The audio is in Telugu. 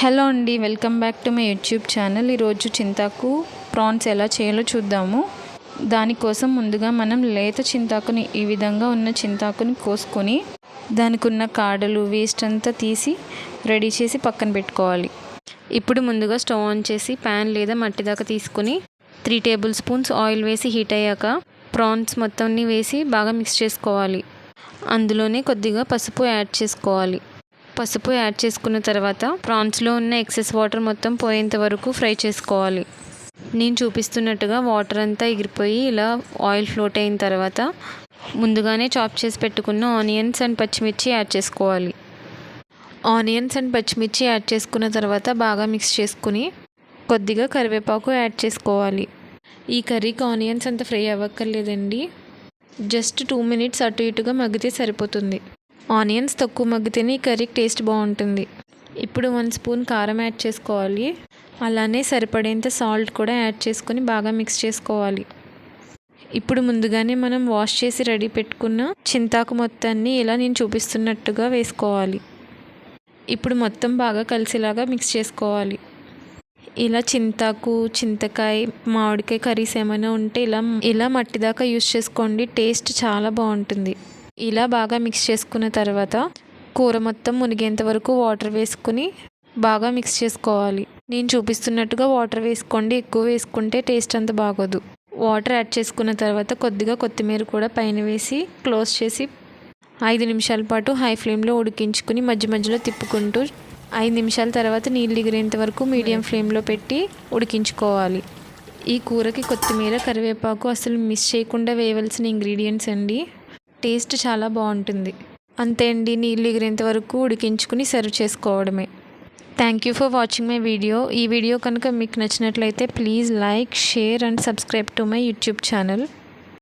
హలో అండి welcome back to my YouTube channel. ఈరోజు చింతాకు ప్రాన్స్ ఎలా చేయాలో చూద్దాము. దానికోసం ముందుగా మనం లేత చింతాకుని ఈ విధంగా ఉన్న చింతాకుని కోసుకొని దానికి ఉన్న కాడలు వేస్ట్ అంతా తీసి రెడీ చేసి పక్కన పెట్టుకోవాలి. ఇప్పుడు ముందుగా స్టవ్ ఆన్ చేసి ప్యాన్ లేదా మట్టి దాకా తీసుకొని త్రీ టేబుల్ స్పూన్స్ ఆయిల్ వేసి హీట్ అయ్యాక ప్రాన్స్ మొత్తాన్ని వేసి బాగా మిక్స్ చేసుకోవాలి. అందులోనే కొద్దిగా పసుపు యాడ్ చేసుకోవాలి. పసుపు యాడ్ చేసుకున్న తర్వాత ప్రాన్స్లో ఉన్న ఎక్సెస్ వాటర్ మొత్తం పోయేంత వరకు ఫ్రై చేసుకోవాలి. నేను చూపిస్తున్నట్టుగా వాటర్ అంతా ఎగిరిపోయి ఇలా ఆయిల్ ఫ్లోట్ అయిన తర్వాత ముందుగానే చాప్ చేసి పెట్టుకున్న ఆనియన్స్ అండ్ పచ్చిమిర్చి యాడ్ చేసుకోవాలి. ఆనియన్స్ అండ్ పచ్చిమిర్చి యాడ్ చేసుకున్న తర్వాత బాగా మిక్స్ చేసుకుని కొద్దిగా కరివేపాకు యాడ్ చేసుకోవాలి. ఈ కర్రీకి ఆనియన్స్ అంత ఫ్రై అవ్వక్కర్లేదండి. జస్ట్ టూ మినిట్స్ అటు ఇటుగా మగ్గితే సరిపోతుంది. ఆనియన్స్ తక్కువ మగ్గితేనే ఈ కర్రీకి టేస్ట్ బాగుంటుంది. ఇప్పుడు వన్ స్పూన్ కారం యాడ్ చేసుకోవాలి. అలానే సరిపడేంత సాల్ట్ కూడా యాడ్ చేసుకొని బాగా మిక్స్ చేసుకోవాలి. ఇప్పుడు ముందుగానే మనం వాష్ చేసి రెడీ పెట్టుకున్న చింతాకు మొత్తాన్ని ఇలా నేను చూపిస్తున్నట్టుగా వేసుకోవాలి. ఇప్పుడు మొత్తం బాగా కలిసేలాగా మిక్స్ చేసుకోవాలి. ఇలా చింతాకు చింతకాయ మామిడికాయ కర్రీస్ ఏమైనా ఉంటే ఇలా ఇలా మట్టి దాకా యూస్ చేసుకోండి. టేస్ట్ చాలా బాగుంటుంది. ఇలా బాగా మిక్స్ చేసుకున్న తర్వాత కూర మొత్తం మునిగేంత వరకు వాటర్ వేసుకుని బాగా మిక్స్ చేసుకోవాలి. నేను చూపిస్తున్నట్టుగా వాటర్ వేసుకోండి ఎక్కువ వేసుకుంటే టేస్ట్ అంత బాగోదు. వాటర్ యాడ్ చేసుకున్న తర్వాత కొద్దిగా కొత్తిమీర కూడా పైన వేసి క్లోజ్ చేసి ఐదు నిమిషాల పాటు హై ఫ్లేమ్లో ఉడికించుకుని మధ్య మధ్యలో తిప్పుకుంటూ ఐదు నిమిషాల తర్వాత నీళ్ళు ఎగిరేంత వరకు మీడియం ఫ్లేమ్లో పెట్టి ఉడికించుకోవాలి. ఈ కూరకి కొత్తిమీర కరివేపాకు అసలు మిస్ చేయకుండా వేయవలసిన ఇంగ్రీడియంట్స్ అండి. టేస్ట్ చాలా బాగుంటుంది. అంతే అండి నీళ్ళు ఎగిరేంత వరకు ఉడికించుకుని సర్వ్ చేసుకోవడమే. Thank you for watching my video ఈ వీడియో కనుక మీకు నచ్చినట్లయితే please like share and subscribe to my YouTube channel